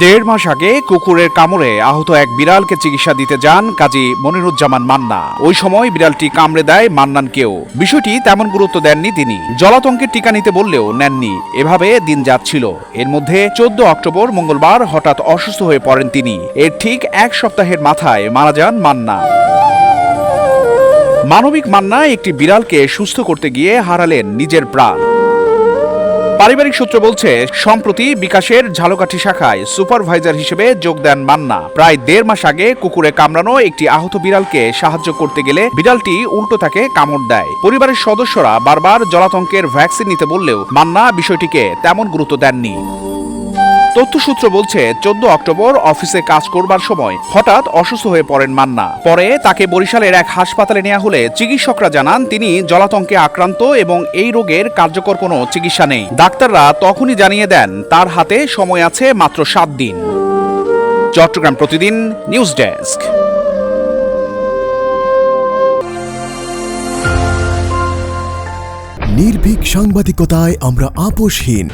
দেড় মাস আগে কুকুরের কামড়ে আহত এক বিড়ালকে চিকিৎসা দিতে যান কাজী মনিরুজ্জামান মান্না। ওই সময় বিড়ালটি কামড়ে দেয় মান্নানকেও। বিষয়টি তেমন গুরুত্ব দেননি তিনি। জলাতঙ্কের টিকা নিতে বললেও নেননি। এভাবে দিন যাচ্ছিল। এর মধ্যে চোদ্দ অক্টোবর মঙ্গলবার হঠাৎ অসুস্থ হয়ে পড়েন তিনি। এর ঠিক এক সপ্তাহের মাথায় মারা যান মান্না। মানবিক মান্না একটি বিড়ালকে সুস্থ করতে গিয়ে হারালেন নিজের প্রাণ। পারিবারিক সূত্র বলছে, সম্প্রতি বিকাশের ঝালকাঠি শাখায় সুপারভাইজার হিসেবে যোগ দেন মান্না। প্রায় দেড় মাস আগে কুকুরে কামড়ানো একটি আহত বিড়ালকে সাহায্য করতে গেলে বিড়ালটি উল্টো তাকে কামড় দেয়। পরিবারের সদস্যরা বারবার জলাতঙ্কের ভ্যাকসিন নিতে বললেও মান্না বিষয়টিকে তেমন গুরুত্ব দেননি। তথ্যসূত্র বলছে, চোদ্দ অক্টোবর অফিসে কাজ করবার সময় হঠাৎ অসুস্থ হয়ে পড়েন মান্না। পরে তাকে বরিশালের এক হাসপাতালে নেওয়া হলে চিকিৎসকরা জানান, তিনি জলাতঙ্কে আক্রান্ত এবং এই রোগের কার্যকর কোনো চিকিৎসা নেই। ডাক্তাররা তখনই জানিয়ে দেন, তার হাতে সময় আছে মাত্র সাত দিন। চট্টগ্রাম প্রতিদিন নিউজ ডেস্ক। নির্ভীক সাংবাদিকতায় আমরা আপোষহীন।